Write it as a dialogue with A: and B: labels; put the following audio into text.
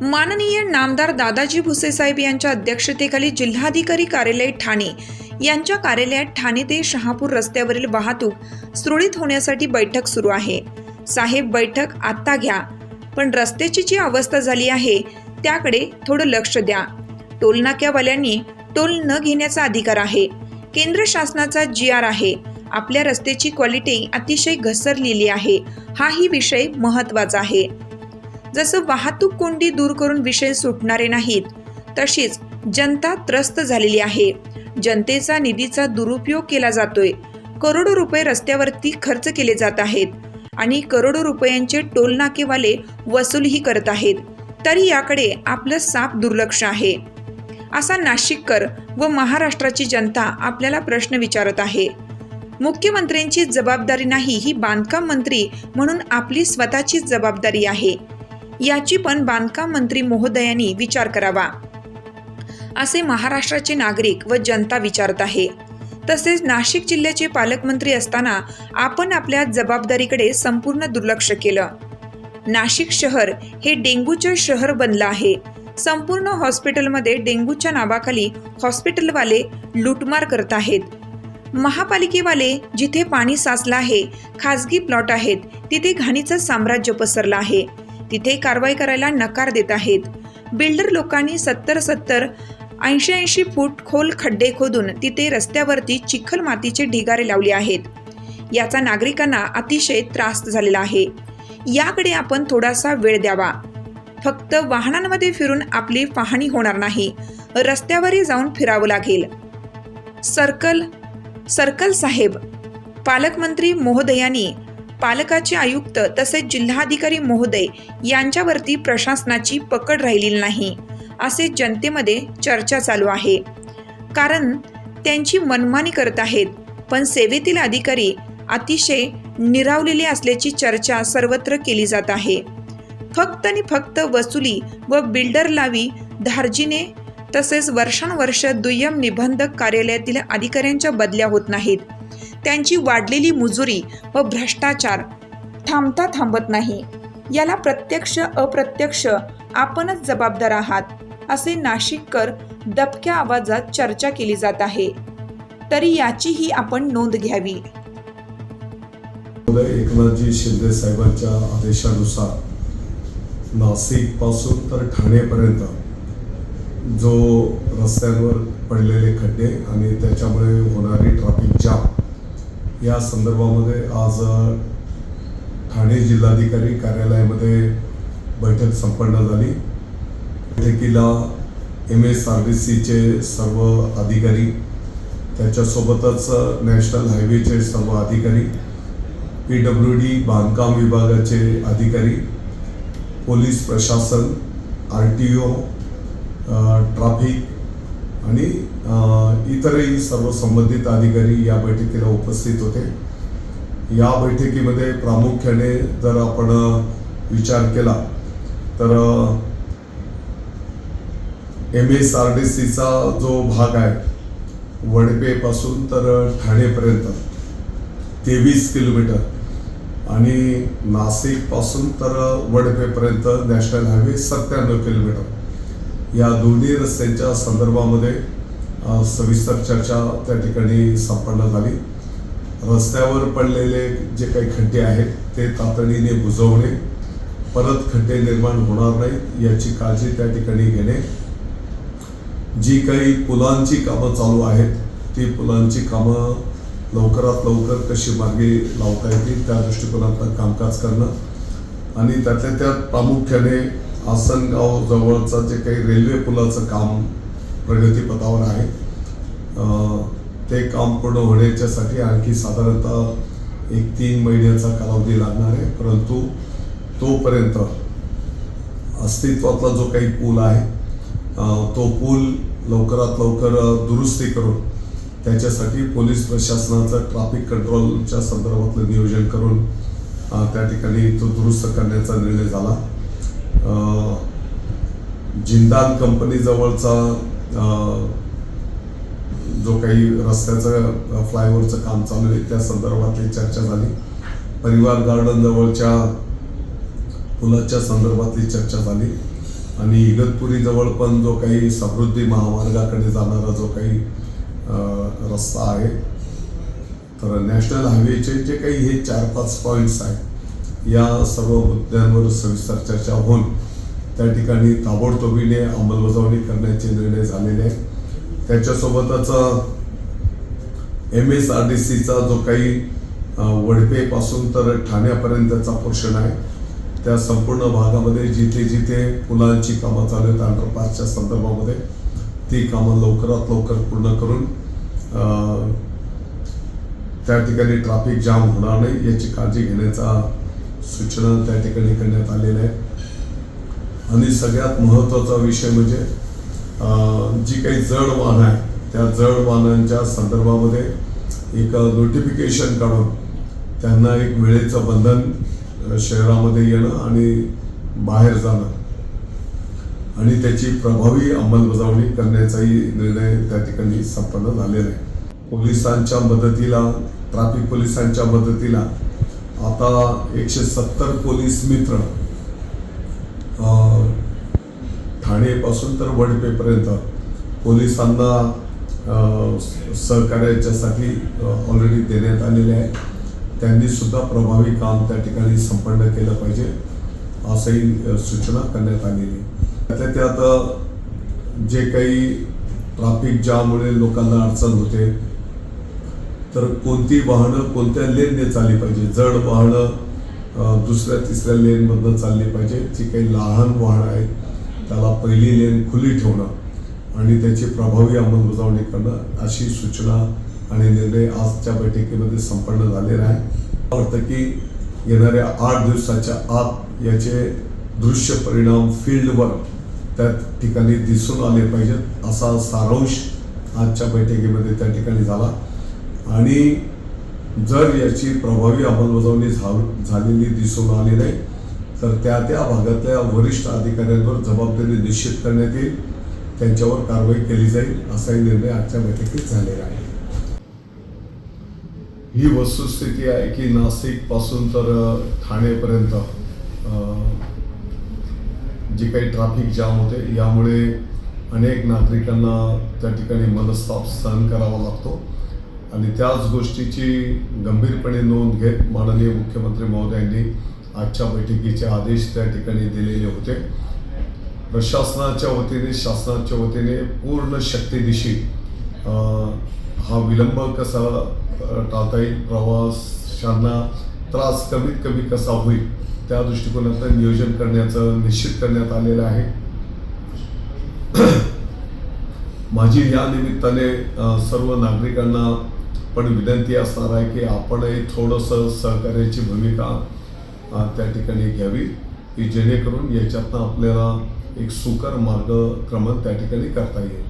A: माननीय नामदार दादाजी भुसेसाहेब यांच्या अध्यक्षतेखाली जिल्हाधिकारी कार्यालय ठाणे. यांच्या कार्यालयात ठाणे ते शहापूर रस्त्यावरील वाहतूक सुरळीत होण्यासाठी बैठक सुरू आहे. साहेब बैठक आत्ता घ्या. पण रस्त्याची जी अवस्था झाली आहे त्याकडे थोडं लक्ष द्या. टोलनाक्यावाल्यांनी टोल न घेण्याचा अधिकार आहे. केंद्र शासनाचा जी आर आहे. आपल्या रस्त्याची क्वालिटी अतिशय घसरलेली आहे. हाही विषय महत्त्वाचा आहे. जसं वाहतूक कोंडी दूर करून विषय सुटणारे नाहीत तशीच जनता त्रस्त झालेली आहे. जनतेचा निधीचा दुरुपयोग केला जातोय. करोडो रुपये रस्त्यावरती खर्च केले जात आहेत आणि करोडो रुपयांचे टोल नाकेवाले वसूलही करत आहेत. तरी याकडे आपलं साप दुर्लक्ष आहे. असा नाशिककर व महाराष्ट्राची जनता आपल्याला प्रश्न विचारत आहे. मुख्यमंत्र्यांची जबाबदारी नाही ही बांधकाम मंत्री म्हणून आपली स्वतःचीच जबाबदारी आहे. याची पण बांधकाम मंत्री महोदयांनी विचार करावा. असे महाराष्ट्राचे नागरिक व जनता विचारत आहे. तसेच नाशिक जिल्ह्याचे पालकमंत्री असताना आपण आपल्या जबाबदारीकडे संपूर्ण दुर्लक्ष केलं. नाशिक शहर हे डेंग्यूचे शहर बनलं आहे. संपूर्ण हॉस्पिटलमध्ये डेंग्यूच्या नावाखाली हॉस्पिटलवाले लूटमार करत आहेत. महापालिकेवाले जिथे पाणी साचलं आहे खाजगी प्लॉट आहेत तिथे घाणीचं साम्राज्य पसरलं आहे. तिथे कारवाई करायला नकार देत आहेत. बिल्डर लोकांनी सत्तर सत्तर ऐंशी ऐंशी फूट खोल खड्डे खोदून तिथे रस्त्यावरती चिखल मातीचे ढिगारे लावले आहेत. याचा नागरिकांना अतिशय त्रास झालेला आहे. याकडे आपण थोडासा वेळ द्यावा. फक्त वाहनांमध्ये फिरून आपली पाहणी होणार नाही. रस्त्यावरही जाऊन फिरावं लागेल. सर्कल सर्कल साहेब पालकमंत्री महोदयांनी पालकाचे आयुक्त तसेच जिल्हाधिकारी महोदय यांच्यावरती प्रशासनाची पकड राहिलेली नाही असे जनतेमध्ये चर्चा चालू आहे. कारण त्यांची मनमानी करत आहेत पण सेवेतील अधिकारी अतिशय निरावलेले असल्याची चर्चा सर्वत्र केली जात आहे. फक्त आणि फक्त वसुली व बिल्डर लावी धार्जीने तसेच वर्षानुवर्ष दुय्यम निबंधक कार्यालयातील अधिकाऱ्यांच्या बदल्या होत नाहीत. त्यांची वाढलेली मुजुरी व भ्रष्टाचार थांबता थांबत नाही. याला प्रत्यक्ष अप्रत्यक्ष आपणच जबाबदार आहात असे नाशिककर दबक्या आवाजात चर्चा केली जात आहे. तरी याचीही आपण नोंद घ्यावी.
B: एकनाथजी शिंदे साहेबांच्या आदेशानुसार नाशिकपासून तर ठाणेपर्यंत जो रस्त्यांवर पडलेले खड्डे आणि त्याच्यामुळे होणारी ट्रॅफिक जाम या संदर्भामध्ये आज ठाणे जिल्हाधिकारी कार्यालयामध्ये बैठक संपन्न झाली. बैठकीला एम एस आर डी सीचे सर्व अधिकारी त्याच्यासोबतच नॅशनल हायवेचे सर्व अधिकारी पी डब्ल्यू डी बांधकाम विभागाचे अधिकारी पोलीस प्रशासन आर टी ओ ट्राफिक आणि इतरही सर्व संबंधित अधिकारी या बैठकीला उपस्थित होते. या बैठकीमध्ये प्रामुख्याने जर आपण विचार केला तर एम एस आर डी सीचा जो भाग आहे वडपेपासून तर ठाणेपर्यंत तेवीस किलोमीटर आणि नाशिकपासून तर वडपेपर्यंत नॅशनल हायवे सत्त्याण्णव किलोमीटर. या दोन्ही रस्त्यांच्या संदर्भामध्ये सविस्तर चर्चा त्या ठिकाणी संपन्न झाली. रस्त्यावर पडलेले जे काही खड्डे आहेत ते तातडीने बुजवणे परत खड्डे निर्माण होणार नाहीत याची काळजी त्या ठिकाणी घेणे. जी काही पुलांची कामं चालू आहेत ती पुलांची कामं लवकरात लवकर कशी मार्गी लावता येतील त्या दृष्टिकोनातनं कामकाज करणं आणि त्यातल्या त्यात प्रामुख्याने आसनगाव जवळचं जे काही रेल्वे पुलाचं काम प्रगतीपथावर आहे ते काम पूर्ण होण्याच्यासाठी आणखी साधारणतः एक तीन महिन्याचा कालावधी लागणार आहे. परंतु तोपर्यंत अस्तित्वातला जो काही पूल आहे तो पूल लवकरात लवकर दुरुस्ती करून त्याच्यासाठी पोलीस प्रशासनाचं ट्रॅफिक कंट्रोलच्या संदर्भातलं नियोजन करून त्या ठिकाणी तो दुरुस्त करण्याचा निर्णय झाला. जिंदाल कंपनीजवळचा जो काही रस्त्याचं फ्लायओव्हरचं काम चालू आहे त्या संदर्भातली चर्चा झाली. परिवार गार्डन जवळच्या पुलाच्या संदर्भातली चर्चा झाली. आणि इगतपुरीजवळ पण जो काही समृद्धी महामार्गाकडे जाणारा जो काही रस्ता आहे तर नॅशनल हायवेचे जे काही हे चार पाच पॉईंट्स आहेत या सर्व मुद्द्यांवर सविस्तर चर्चा होऊन त्या ठिकाणी ताबडतोबीने अंमलबजावणी करण्याचे निर्णय झालेले आहेत. त्याच्यासोबतच एम एस आर डी सीचा जो काही वडपेपासून तर ठाण्यापर्यंतचा पोर्शन आहे त्या संपूर्ण भागामध्ये जिथे जिथे पुलांची कामं चालू आहेत अंडरपासच्या संदर्भामध्ये ती कामं लवकरात लवकर पूर्ण करून त्या ठिकाणी ट्रॅफिक जाम होणार नाही याची काळजी घेण्याचा सूचना त्या ठिकाणी करण्यात आलेल्या आहे आणि सगळ्यात महत्त्वाचा विषय म्हणजे जी काही जड वाहनं आहे त्या जड वाहनांच्या संदर्भामध्ये एक नोटिफिकेशन काढून त्यांना एक वेळेचं बंधन शहरामध्ये येणं आणि बाहेर जाणं. आणि त्याची प्रभावी अंमलबजावणी करण्याचाही निर्णय त्या ठिकाणी संपन्न झालेला आहे. पोलिसांच्या मदतीला ट्रॅफिक पोलिसांच्या मदतीला आता एकशे सत्तर पोलीस मित्र ठाणेपासून तर वडपेपर्यंत पोलिसांना सहकार्याच्यासाठी ऑलरेडी देण्यात आलेले आहे. त्यांनी सुद्धा प्रभावी काम त्या ठिकाणी संपन्न केलं पाहिजे असंही सूचना करण्यात आलेली त्यातल्या त्यात जे काही ट्राफिक ज्यामुळे लोकांना अडचण होते तर कोणती वाहनं कोणत्या लेनने चालली पाहिजे? जड वाहनं दुसऱ्या तिसऱ्या लेनमधनं चालली पाहिजे. जी काही लहान वाहनं आहेत त्याला पहिली लेन खुली ठेवणं आणि त्याची प्रभावी अंमलबजावणी करणं अशी सूचना आणि निर्णय आजच्या बैठकीमध्ये संपन्न झालेला आहे. मला वाटतं की येणाऱ्या आठ दिवसाच्या आत याचे दृश्य परिणाम फील्डवर त्या ठिकाणी दिसून आले पाहिजेत असा सारांश आजच्या बैठकीमध्ये त्या ठिकाणी झाला. आणि जर याची प्रभावी अंमलबजावणी झालेली दिसून आली नाही तर त्या त्या भागातल्या वरिष्ठ अधिकाऱ्यांवर जबाबदारी निश्चित करण्यात येईल. त्यांच्यावर कारवाई केली जाईल असाही निर्णय आजच्या बैठकीत झालेला आहे. ही वस्तुस्थिती आहे की नाशिकपासून तर ठाणेपर्यंत जे काही ट्रॅफिक जाम होते यामुळे अनेक नागरिकांना त्या ठिकाणी मनस्ताप सहन करावा लागतो. आणि त्याच गोष्टीची गंभीरपणे नोंद घेत माननीय मुख्यमंत्री महोदयांनी आजच्या बैठकीचे आदेश त्या ठिकाणी दिलेले होते. प्रशासनाच्या वतीने शासनाच्या वतीने पूर्ण शक्तीदिशी हा विलंब कसा टाळता येईल प्रवाशांना त्रास कमीत कमी कसा होईल त्या दृष्टिकोनातून नियोजन करण्याचं निश्चित करण्यात आलेलं आहे. माझी या निमित्ताने सर्व नागरिकांना पण विनंती असणार आहे की आपणही थोडंसं सहकार्याची भूमिका त्या ठिकाणी घ्यावी की जेणेकरून याच्यातनं आपल्याला एक सुकर मार्गक्रमण त्या ठिकाणी करता येईल.